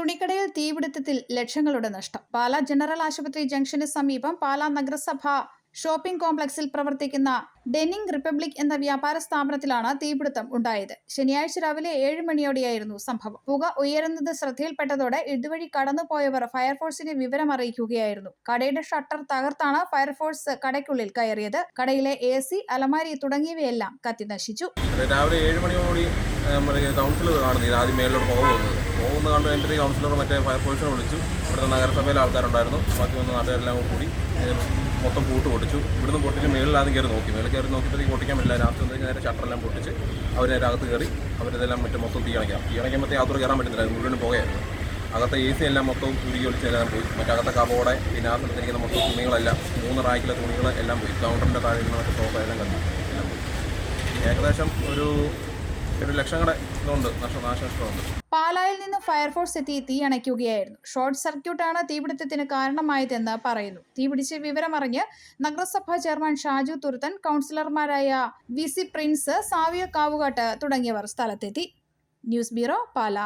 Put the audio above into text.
തുണിക്കടയിൽ തീപിടുത്തത്തിൽ ലക്ഷങ്ങളുടെ നഷ്ടം. പാലാ ജനറൽ ആശുപത്രി ജംഗ്ഷന് സമീപം പാലാ നഗരസഭ ഷോപ്പിംഗ് കോംപ്ലക്സിൽ പ്രവർത്തിക്കുന്ന ഡെനിങ് റിപ്പബ്ലിക് എന്ന വ്യാപാര സ്ഥാപനത്തിലാണ് തീപിടുത്തം ഉണ്ടായത്. ശനിയാഴ്ച രാവിലെ ഏഴ് മണിയോടെയായിരുന്നു സംഭവം. പുക ഉയരുന്നത് ശ്രദ്ധയിൽപ്പെട്ടതോടെ ഇതുവഴി കടന്നുപോയവർ ഫയർഫോഴ്സിനെ വിവരം അറിയിക്കുകയായിരുന്നു കടയുടെ ഷട്ടർ തകർത്താണ് ഫയർഫോഴ്സ് കടയ്ക്കുള്ളിൽ കയറിയത്. കടയിലെ എ സി അലമാരി തുടങ്ങിയവയെല്ലാം കത്തിനശിച്ചു രാവിലെ ഏഴ് മണിയോടി കൗൺസിലർ കാണുന്നത് പോകുന്നത്. കൗൺസിലർ മറ്റേ ഫയർഫോഴ്സിനെ വിളിച്ചു. ഇവിടുത്തെ നഗരസഭയിലെ ആൾക്കാരുണ്ടായിരുന്നു. ബാക്കി വന്ന നാട്ടുകാരെല്ലാം കൂടി മൊത്തം പൂട്ട് പൊട്ടിച്ചു. ഇവിടുന്ന് പൊട്ടിച്ച് മേളിലാണ് കയറി നോക്കി. മേളിൽ കയറി നോക്കിയപ്പോഴത്തേക്ക് പൊട്ടിക്കാൻ പറ്റില്ല. രാത്രി വന്നു നേരെ ഷട്ടറെല്ലാം പൊട്ടിച്ച് അവർ അകത്ത് കയറി അവരിതെല്ലാം മറ്റേ മൊത്തം തീ അണയ്ക്കാം. തീ അണയ്ക്കുമ്പോഴത്തേക്ക് അകത്തോട് കയറാൻ പറ്റുന്നില്ല. മുഴുവൻ പുകയായിരുന്നു. അകത്തെ എ സി എല്ലാം മൊത്തം ഉരുകി ഒളിച്ച് എല്ലാം പോയി. മറ്റകത്തെ കബോടെ പിന്നെ ആ സ്ഥലത്തിരിക്കുന്ന മൊത്തം തുണികളെല്ലാം മൂന്ന് റാക്കിലെ തുണികൾ എല്ലാം പോയി. കൗണ്ടറിന്റെ താഴെ ഇരുന്ന മറ്റേ സോഫ എല്ലാം കണ്ടു എല്ലാം പോയി. ഏകദേശം ഒരു ഒരു ലക്ഷങ്ങളുടെ നാശനഷ്ടമുണ്ട്. പാലായിൽ നിന്ന് ഫയർഫോഴ്സ് എത്തി തീ അണയ്ക്കുകയായിരുന്നു. ഷോർട്ട് സർക്യൂട്ടാണ് തീപിടുത്തത്തിന് കാരണമായതെന്ന് പറയുന്നു. തീപിടിച്ച വിവരമറിഞ്ഞ് നഗരസഭാ ചെയർമാൻ ഷാജു തുരുത്തൻ കൗൺസിലർമാരായ V C Prince Saviya Kavukattu തുടങ്ങിയവർ സ്ഥലത്തെത്തി. News bureau Pala.